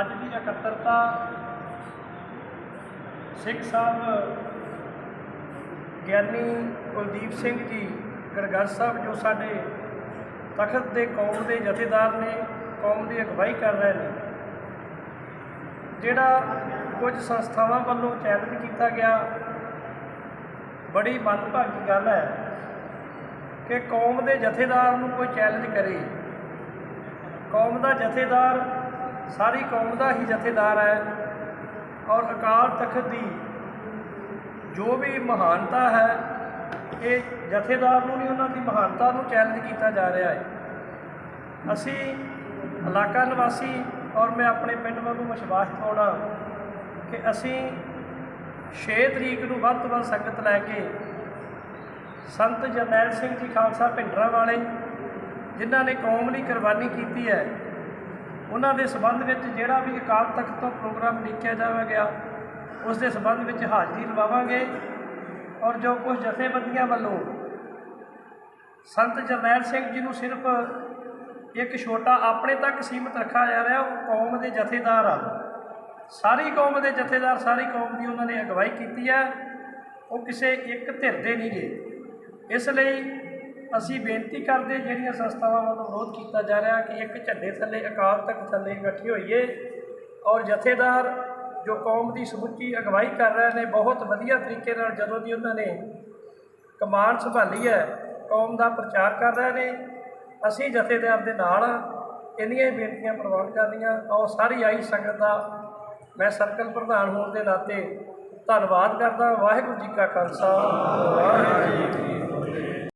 ਅੱਜ ਦੀ ਇਕੱਤਰਤਾ ਸਿੱਖ ਸਾਹਿਬ ਗਿਆਨੀ ਕੁਲਦੀਪ ਸਿੰਘ ਜੀ ਗੜਗੜ ਸਾਹਿਬ, ਜੋ ਸਾਡੇ ਤਖਤ ਦੇ ਕੌਮ ਦੇ ਜਥੇਦਾਰ ਨੇ, ਕੌਮ ਦੀ ਅਗਵਾਈ ਕਰ ਰਹੇ ਨੇ, ਜਿਹੜਾ ਕੁਝ ਸੰਸਥਾਵਾਂ ਵੱਲੋਂ ਚੈਲੰਜ ਕੀਤਾ ਗਿਆ, ਬੜੀ ਮੰਦਭਾਗੀ ਗੱਲ ਹੈ। ਕਿ ਕੌਮ ਦੇ ਜਥੇਦਾਰ ਨੂੰ ਕੋਈ ਚੈਲੰਜ ਕਰੇ। ਕੌਮ ਦਾ ਜਥੇਦਾਰ ਸਾਰੀ ਕੌਮ ਦਾ ਹੀ ਜਥੇਦਾਰ ਹੈ ਔਰ ਅਕਾਲ ਤਖਤ ਦੀ ਜੋ ਵੀ ਮਹਾਨਤਾ ਹੈ, ਇਹ ਜਥੇਦਾਰ ਨੂੰ ਨਹੀਂ, ਉਹਨਾਂ ਦੀ ਮਹਾਨਤਾ ਨੂੰ ਚੈਲੰਜ ਕੀਤਾ ਜਾ ਰਿਹਾ ਹੈ। ਅਸੀਂ ਇਲਾਕਾ ਨਿਵਾਸੀ ਔਰ ਮੈਂ ਆਪਣੇ ਪਿੰਡ ਵੱਲੋਂ ਵਿਸ਼ਵਾਸ ਦਿਵਾਉਣਾ ਕਿ ਅਸੀਂ 6 ਤਰੀਕ ਨੂੰ ਵੱਧ ਤੋਂ ਵੱਧ ਸੰਗਤ ਲੈ ਕੇ ਸੰਤ ਜਰਨੈਲ ਸਿੰਘ ਜੀ ਖਾਲਸਾ ਭਿੰਡਰਾਂ ਵਾਲੇ, ਜਿਨ੍ਹਾਂ ਨੇ ਕੌਮ ਲਈ ਕੁਰਬਾਨੀ ਕੀਤੀ ਹੈ, ਉਹਨਾਂ ਦੇ ਸਬੰਧ ਵਿੱਚ ਜਿਹੜਾ ਵੀ ਅਕਾਲ ਤਖਤ ਤੋਂ ਪ੍ਰੋਗਰਾਮ ਲਿਖਿਆ ਜਾਵੇਗਾ, ਉਸ ਦੇ ਸਬੰਧ ਵਿੱਚ ਹਾਜ਼ਰੀ ਲਵਾਵਾਂਗੇ ਔਰ ਜੋ ਕੁਝ ਜਥੇਬੰਦੀਆਂ ਵੱਲੋਂ ਸੰਤ ਜਰਨੈਲ ਸਿੰਘ ਜੀ ਨੂੰ ਸਿਰਫ ਇੱਕ ਛੋਟਾ ਆਪਣੇ ਤੱਕ ਸੀਮਿਤ ਰੱਖਿਆ ਜਾ ਰਿਹਾ, ਉਹ ਕੌਮ ਦੇ ਜਥੇਦਾਰ ਆ। ਸਾਰੀ ਕੌਮ ਦੇ ਜਥੇਦਾਰ, ਸਾਰੀ ਕੌਮ ਦੀ ਉਹਨਾਂ ਨੇ ਅਗਵਾਈ ਕੀਤੀ ਹੈ, ਉਹ ਕਿਸੇ ਇੱਕ ਧਿਰ ਦੇ ਨਹੀਂ ਗਏ ਇਸ ਲਈ ਅਸੀਂ ਬੇਨਤੀ ਕਰਦੇ ਜਿਹੜੀਆਂ ਸੰਸਥਾਵਾਂ ਵੱਲੋਂ ਵਿਰੋਧ ਕੀਤਾ ਜਾ ਰਿਹਾ ਕਿ ਇੱਕ ਝੰਡੇ ਥੱਲੇ, ਅਕਾਲ ਤਖਤ ਥੱਲੇ ਇਕੱਠੇ ਹੋਈਏ ਔਰ ਜਥੇਦਾਰ ਜੋ ਕੌਮ ਦੀ ਸਮੁੱਚੀ ਅਗਵਾਈ ਕਰ ਰਹੇ ਨੇ, ਬਹੁਤ ਵਧੀਆ ਤਰੀਕੇ ਨਾਲ ਜਦੋਂ ਦੀ ਉਹਨਾਂ ਨੇ ਕਮਾਨ ਸੰਭਾਲੀ ਹੈ, ਕੌਮ ਦਾ ਪ੍ਰਚਾਰ ਕਰ ਰਹੇ ਨੇ, ਅਸੀਂ ਜਥੇਦਾਰ ਦੇ ਨਾਲ ਇੰਨੀਆਂ ਹੀ ਬੇਨਤੀਆਂ ਪ੍ਰਵਾਨ ਕਰਨੀਆਂ, ਔਰ ਸਾਰੀ ਆਈ ਸੰਗਤ ਦਾ ਮੈਂ ਸਰਕਲ ਪ੍ਰਧਾਨ ਹੋਣ ਦੇ ਨਾਤੇ ਧੰਨਵਾਦ ਕਰਦਾ ਵਾਹਿਗੁਰੂ ਜੀ ਕਾ ਖਾਲਸਾ। ਵਾਹਿਗੁਰੂ ਜੀ ਕੀ ਫਤਿਹ